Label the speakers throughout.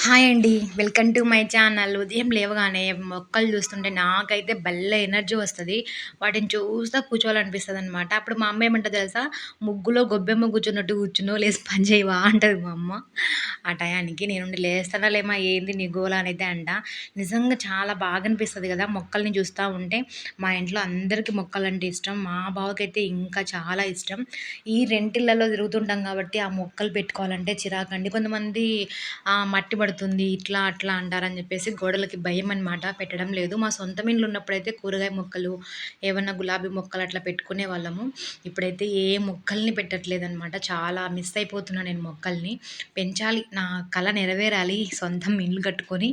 Speaker 1: Hi అండి. Welcome to my channel. ఉదయం లేవగానే మొక్కలు చూస్తుంటే నాకైతే భలే ఎనర్జీ వస్తుంది వాటిని చూస్తా కూర్చోవాలనిపిస్తుంది అనమాట అప్పుడు మా అమ్మ ఏమంటదో తెలుసా? "ముగ్గులో గొబ్బెమ్మ కూర్చున్నట్టు కూర్చున్నావు. లేదు పని చేయవా" అంటుంది మా అమ్మ. ఆ టయానికి నేనుండి లేస్తానా లేమా ఏంది నీ గోల అనేది అంట. నిజంగా చాలా బాగా అనిపిస్తుంది కదా! మొక్కల్ని చూస్తా ఉంటే. మా ఇంట్లో అందరికీ మొక్కలంటే ఇష్టం. మా బావకైతే ఇంకా చాలా ఇష్టం. ఈ రెంటిళ్ళలో తిరుగుతుంటాం కాబట్టి ఆ మొక్కలు పెట్టుకోవాలంటే చిరాకండి. కొంతమంది మట్టి పడుతుంది ఇట్లా అట్లా అంటారని చెప్పేసి గోడలకి భయం అనమాట పెట్టడం లేదు మా సొంత ఇండ్లు ఉన్నప్పుడైతే కూరగాయ మొక్కలు ఏమన్నా గులాబీ మొక్కలు అట్లా పెట్టుకునే వాళ్ళము ఇప్పుడైతే ఏ మొక్కల్ని పెట్టట్లేదు అనమాట చాలా మిస్ అయిపోతున్నా నేను మొక్కల్ని పెంచాలి నా కళ నెరవేరాలి సొంతం ఇల్లు కట్టుకొని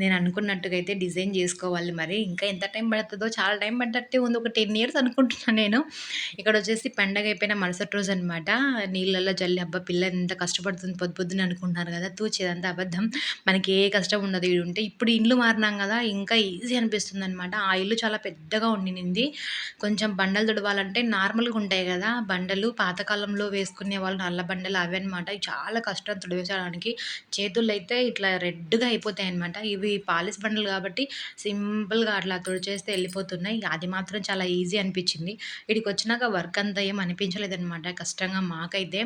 Speaker 1: నేను అనుకున్నట్టుగా అయితే డిజైన్ చేసుకోవాలి మరి. ఇంకా ఎంత టైం పడుతుందో చాలా టైం పడ్డట్టే ఉంది. ఒక టెన్ ఇయర్స్ అనుకుంటున్నాను నేను. ఇక్కడ వచ్చేసి పండగ అయిపోయిన మరుసటి రోజు అనమాట నీళ్ళల్లో జల్లి అబ్బా పిల్ల ఎంత కష్టపడుతుంది పొద్దు పొద్దున అనుకుంటున్నారు కదా తూచేదంతా అబద్ధం. మనకి ఏ కష్టం ఉండదు ఈడ ఉంటే. ఇప్పుడు ఇల్లు మారినాం కదా ఇంకా ఈజీ అనిపిస్తుంది అనమాట ఆ ఇల్లు చాలా పెద్దగా ఉండింది కొంచెం బండలు తుడవాలంటే నార్మల్గా ఉంటాయి కదా బండలు. పాతకాలంలో వేసుకునే వాళ్ళు నల్ల బండలు అవి అనమాట చాలా కష్టం తుడివేసడానికి చేతుల్లో అయితే ఇట్లా రెడ్గా అయిపోతాయి అనమాట ఇవి పాలిస్ బండలు కాబట్టి సింపుల్గా అట్లా తుడిచేస్తే వెళ్ళిపోతున్నాయి. అది మాత్రం చాలా ఈజీ అనిపించింది. ఇక్కడికి వచ్చినాక వర్క్ అంతా ఏం అనిపించలేదనమాట కష్టంగా మాకైతే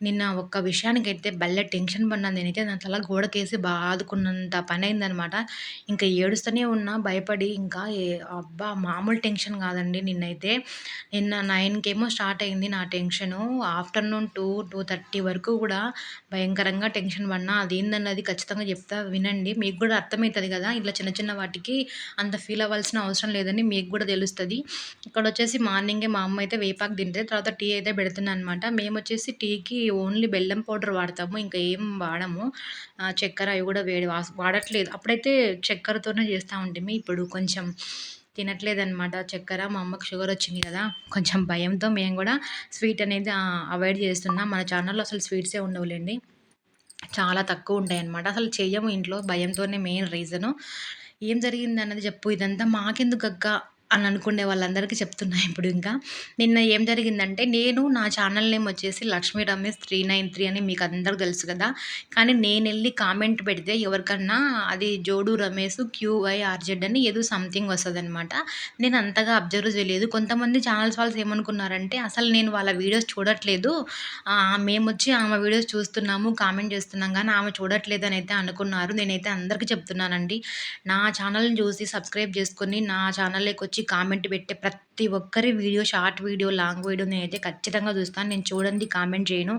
Speaker 1: నిన్న ఒక్క విషయానికైతే భలే టెన్షన్ పడినా నేనైతే నా తల గోడకేసి బాదుకున్నంత పని అయిందనమాట ఇంకా ఏడుస్తూనే ఉన్నా భయపడి ఇంకా ఏ అబ్బా మామూలు టెన్షన్ కాదండి నిన్నైతే. నిన్న నైన్కేమో స్టార్ట్ అయింది నా tension. Afternoon to two thirty వరకు కూడా భయంకరంగా టెన్షన్ పడినా అదేందన్నది ఖచ్చితంగా చెప్తా వినండి. మీకు కూడా అర్థమవుతుంది కదా ఇట్లా చిన్న చిన్న వాటికి అంత ఫీల్ అవ్వాల్సిన అవసరం లేదని మీకు కూడా తెలుస్తుంది. ఇక్కడ వచ్చేసి మార్నింగే మా అమ్మ అయితే వేపాకు తింటే తర్వాత టీ అయితే పెడుతున్నాను అనమాట మేము వచ్చేసి టీకి ఓన్లీ బెల్లం పౌడర్ వాడతాము ఇంకా ఏం వాడము. చక్కెర అవి కూడా వేడి వాడట్లేదు. అప్పుడైతే చక్కెరతోనే చేస్తూ ఉంటే ఇప్పుడు కొంచెం తినట్లేదనమాట చక్కెర. మా అమ్మకి షుగర్ వచ్చింది కదా కొంచెం భయంతో మేము కూడా స్వీట్ అనేది అవాయిడ్ చేస్తున్నాం. మన ఛానల్లో అసలు స్వీట్సే ఉండవులేండి. చాలా తక్కువ ఉంటాయి అన్నమాట అసలు చెయ్యము ఇంట్లో. భయంతోనే మెయిన్ రీజను. ఏం జరిగింది అన్నది చెప్పు. ఇదంతా మాకెందుకు అక్క అని అనుకునే వాళ్ళందరికీ చెప్తున్నా ఇప్పుడు ఇంకా. నిన్న ఏం జరిగిందంటే నేను నా ఛానల్ నేమ్ వచ్చేసి Lakshmi Ramesh three nine three అని మీకు అందరికి తెలుసు కదా. కానీ నేను వెళ్ళి కామెంట్ పెడితే ఎవరికన్నా అది జోడు రమేష్ క్యూవై ఆర్జెడ్ అని ఏదో సంథింగ్ వస్తుంది అనమాట నేను అంతగా అబ్జర్వ్ చేయలేదు. కొంతమంది ఛానల్స్ వాళ్ళు ఏమనుకున్నారంటే అసలు నేను వాళ్ళ వీడియోస్ చూడట్లేదు. మేము వచ్చి ఆమె వీడియోస్ చూస్తున్నాము కామెంట్ చేస్తున్నాం కానీ ఆమె చూడట్లేదు అని అయితే అనుకున్నారు. నేనైతే అందరికీ చెప్తున్నానండి. నా ఛానల్ని చూసి సబ్స్క్రైబ్ చేసుకొని నా ఛానల్లోకి వచ్చి వచ్చి కామెంట్ పెట్టే ప్రతి ప్రతి ఒక్కరి video short video long video నేనైతే ఖచ్చితంగా చూస్తాను. నేను చూడండి కామెంట్ చేయను.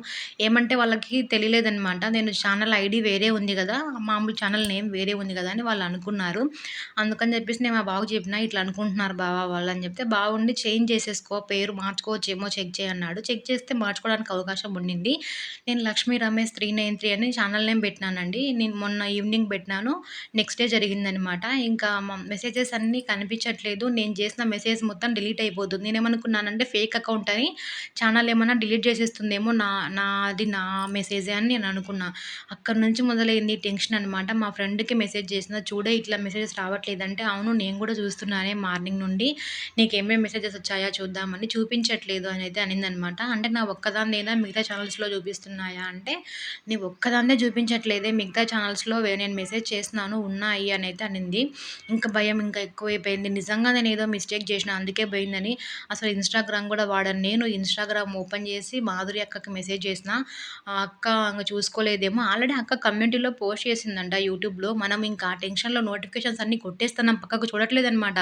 Speaker 1: ఏమంటే వాళ్ళకి తెలియలేదనమాట నేను ఛానల్ ఐడి వేరే ఉంది కదా మామూలు ఛానల్ నేమ్ వేరే ఉంది కదా అని వాళ్ళు అనుకున్నారు. అందుకని చెప్పేసి నేను మా బాబు చెప్పిన ఇట్లా అనుకుంటున్నారు బావా వాళ్ళు అని చెప్తే బాగుండి చేంజ్ చేసేసుకో పేరు మార్చుకోవచ్చేమో చెక్ చేయన్నాడు చెక్ చేస్తే మార్చుకోవడానికి అవకాశం ఉండింది. నేను Lakshmi Ramesh three nine three అని ఛానల్ నేమ్ పెట్టినానండి. నేను మొన్న ఈవినింగ్ పెట్టినాను. నెక్స్ట్ డే జరిగిందనమాట ఇంకా మెసేజెస్ అన్నీ కనిపించట్లేదు. నేను నేను చేసిన మెసేజ్ మొత్తం డిలీట్ అయిపోతుంది. నేను ఏమనుకున్నానంటే ఫేక్ అకౌంట్ అని ఛానల్ ఏమైనా డిలీట్ చేసేస్తుందేమో నా నాది నా మెసేజే అని నేను అనుకున్నా అక్కడి నుంచి మొదలైంది టెన్షన్ అనమాట మా ఫ్రెండ్కి మెసేజ్ చేసిన చూడే ఇట్లా మెసేజెస్ రావట్లేదంటే అవును నేను కూడా చూస్తున్నానే మార్నింగ్ నుండి. నీకు ఏమేమి మెసేజెస్ వచ్చాయా చూద్దామని చూపించట్లేదు అని అయితే అనిందనమాట అంటే నా ఒక్కదాన్నేనా మిగతా ఛానల్స్లో చూపిస్తున్నాయా? అంటే నీ ఒక్కదాన్నే చూపించట్లేదే మిగతా ఛానల్స్లో నేను మెసేజ్ చేస్తున్నాను ఉన్నాయి అని అయితే అనింది. ఇంకా భయం ఇంకా ఎక్కువైపోయింది. నిజంగా నేను ఏదో మిస్టేక్ చేసిన అందుకే పోయిందని అసలు ఇన్స్టాగ్రామ్ కూడా వాడను. నేను ఇన్స్టాగ్రామ్ ఓపెన్ చేసి మాధురి అక్కకి మెసేజ్ చేసిన ఆ అక్క ఇంకా చూసుకోలేదేమో. ఆల్రెడీ అక్క కమ్యూనిటీలో పోస్ట్ చేసిందంట యూట్యూబ్లో మనం ఇంకా టెన్షన్లో నోటిఫికేషన్స్ అన్నీ కొట్టేస్తున్నాం పక్కకు చూడట్లేదనమాట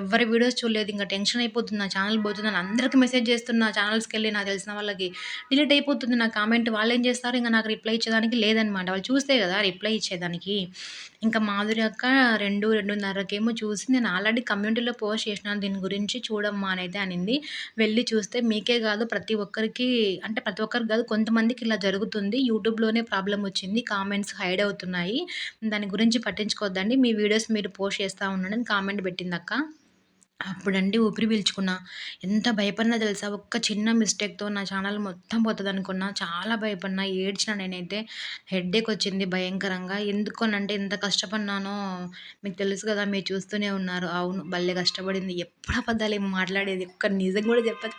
Speaker 1: ఎవరి వీడియోస్ చూడలేదు ఇంకా టెన్షన్ అయిపోతుంది నా ఛానల్ పోతుందని అందరికీ మెసేజ్ చేస్తున్నా ఛానల్స్కి వెళ్ళి నాకు తెలిసిన వాళ్ళకి డిలీట్ అయిపోతుంది నా కామెంట్. వాళ్ళు ఏం చేస్తారు? ఇంకా నాకు రిప్లై ఇచ్చేదానికి లేదనమాట వాళ్ళు చూస్తే కదా రిప్లై ఇచ్చేదానికి. ఇంకా మాధురి అక్క రెండు రెండున్నరకేమో చూసి నేను ఆల్రెడీ కమ్యూనిటీలో పోస్ట్ చేసినాను. దీని గురించి చూ చూడమ్మా అని అయితే అనింది. వెళ్ళి చూస్తే మీకే కాదు ప్రతి ఒక్కరికి అంటే ప్రతి ఒక్కరికి కాదు కొంతమందికి ఇలా జరుగుతుంది. యూట్యూబ్లోనే ప్రాబ్లం వచ్చింది. కామెంట్స్ హైడ్ అవుతున్నాయి. దాని గురించి పట్టించుకోవద్దండి. మీ వీడియోస్ మీరు పోస్ట్ చేస్తూ ఉండండి కామెంట్ పెట్టింది అప్పుడండి ఊపిరి పీల్చుకున్నా. ఎంత భయపడినా తెలుసా? ఒక్క చిన్న మిస్టేక్‌తో నా ఛానల్ మొత్తం పోతదనుకున్నా. చాలా భయపడినా, ఏడ్చిన నేనైతే. హెడ్‌ఏక్ వచ్చింది భయంకరంగా. ఎందుకోనంటే ఎంత కష్టపడినానో మీకు తెలుసు కదా! మీరు చూస్తూనే ఉన్నారు. అవును భలే కష్టపడింది. ఎప్పుడు ఏం మాట్లాడేది. ఒక్క నిజం కూడా చెప్పదు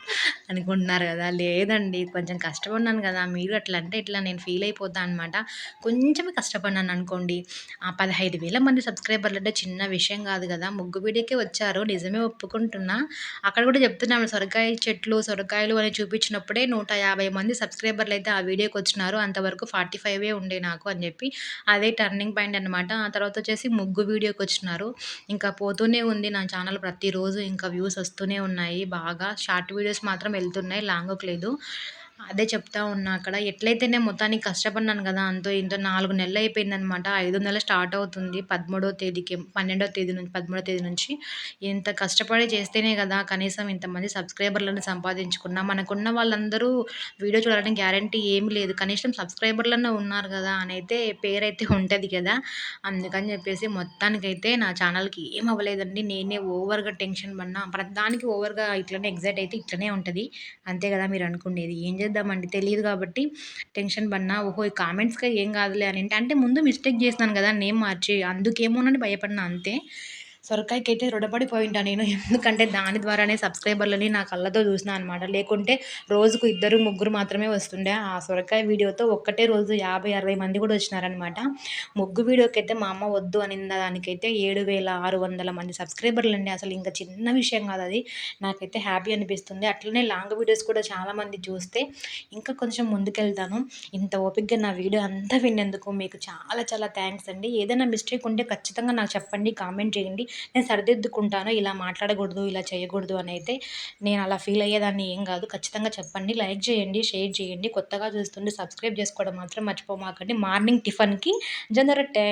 Speaker 1: అనుకుంటున్నారు కదా! లేదండి. కొంచెం కష్టపడినాను కదా! మీరు అట్లా అంటే ఇట్లా నేను ఫీల్ అయిపోతా అనమాట. కొంచెమే కష్టపడినాను అనుకోండి. ఆ 15,000 మంది సబ్స్క్రైబర్లు అంటే చిన్న విషయం కాదు కదా! ముగ్గు వీడియోకే వచ్చారు. నిజమే ఒప్పుకుంటున్నా. అక్కడ కూడా చెప్తున్నాను సొరకాయ చెట్లు, సొరకాయలు అని చూపించినప్పుడే 150 మంది సబ్స్క్రైబర్లు అయితే ఆ వీడియోకి వచ్చినారు అంతవరకు 45 ఉండే నాకు అని చెప్పి. అదే టర్నింగ్ పాయింట్ అనమాట. ఆ తర్వాత వచ్చేసి ముగ్గు వీడియోకి వచ్చినారు ఇంకా పోతూనే ఉంది నా ఛానల్ ప్రతిరోజు ఇంకా వ్యూస్ వస్తూనే ఉన్నాయి బాగా. షార్ట్ వీడియోస్ మాత్రం వెళ్తున్నాయి. లాంగ్‌కి లేదు. అదే చెప్తా ఉన్నా అక్కడ. ఎట్లయితేనే మొత్తానికి కష్టపడినాను కదా! అంతో ఇంతో నాలుగు నెలలు అయిపోయిందనమాట. ఐదో నెల స్టార్ట్ అవుతుంది. 13వ తేదీకి 12వ తేదీ నుంచి 13వ తేదీ నుంచి. ఇంత కష్టపడి చేస్తేనే కదా! కనీసం ఇంతమంది సబ్స్క్రైబర్‌లను సంపాదించుకున్నా. మనకున్న వాళ్ళందరూ వీడియో చూడాలని గ్యారంటీ ఏమి లేదు. కనీసం సబ్స్క్రైబర్లను ఉన్నారు కదా! అని అయితే పేరైతే ఉంటుంది కదా! అందుకని చెప్పేసి మొత్తానికైతే నా ఛానల్‌కి ఏం అవ్వలేదండి. నేనే ఓవర్‌గా టెన్షన్ పడినా. ప్రతిదానికి ఓవర్‌గా ఇట్లనే ఎగ్జైట్ అయితే ఇట్లనే ఉంటుంది అంతే కదా మీరు అనుకునేది. ఏం చేద్దామండి తెలియదు కాబట్టి టెన్షన్ పడినా. ఓహో! ఈ కామెంట్స్‌కి ఏం కాదులే అని అంటే ముందు మిస్టేక్ చేసినాను కదా! నేమ్ మార్చి. అందుకేమోనని భయపడినా అంతే. సొరకాయకైతే రుణపడిపోయుంటా నేను. ఎందుకంటే దాని ద్వారానే సబ్స్క్రైబర్‌లని నా కళ్ళతో చూసినా అనమాట. లేకుంటే రోజుకు ఇద్దరు, ముగ్గురు మాత్రమే వస్తుండే. ఆ సొరకాయ వీడియోతో ఒక్కటే రోజు 50, 60 మంది కూడా వచ్చినారనమాట. ముగ్గు వీడియోకి అయితే మా అమ్మ వద్దు అనిన దానికైతే 7,600 మంది సబ్స్క్రైబర్‌లండి. అసలు ఇంకా చిన్న విషయం కాదు అది. నాకైతే హ్యాపీ అనిపిస్తుంది. అట్లనే లాంగ్ వీడియోస్ కూడా చాలామంది చూస్తే ఇంకా కొంచెం ముందుకెళ్తాను. ఇంత ఓపిక్గా నా వీడియో అంతా విన్నందుకు మీకు చాలా చాలా థ్యాంక్స్ అండి. ఏదైనా మిస్టేక్ ఉంటే ఖచ్చితంగా నాకు చెప్పండి. కామెంట్ చేయండి. నేను సరిదిద్దుకుంటాను. ఇలా మాట్లాడకూడదు, ఇలా చేయకూడదు అని అయితే నేను అలా ఫీల్ అయ్యేదాన్ని ఏం కాదు. ఖచ్చితంగా చెప్పండి. లైక్ చేయండి, షేర్ చేయండి. కొత్తగా చూస్తుంటే సబ్స్క్రైబ్ చేసుకోవడం మాత్రం మర్చిపోమాకండి. మార్నింగ్ టిఫిన్‌కి జొన్న రొట్టె.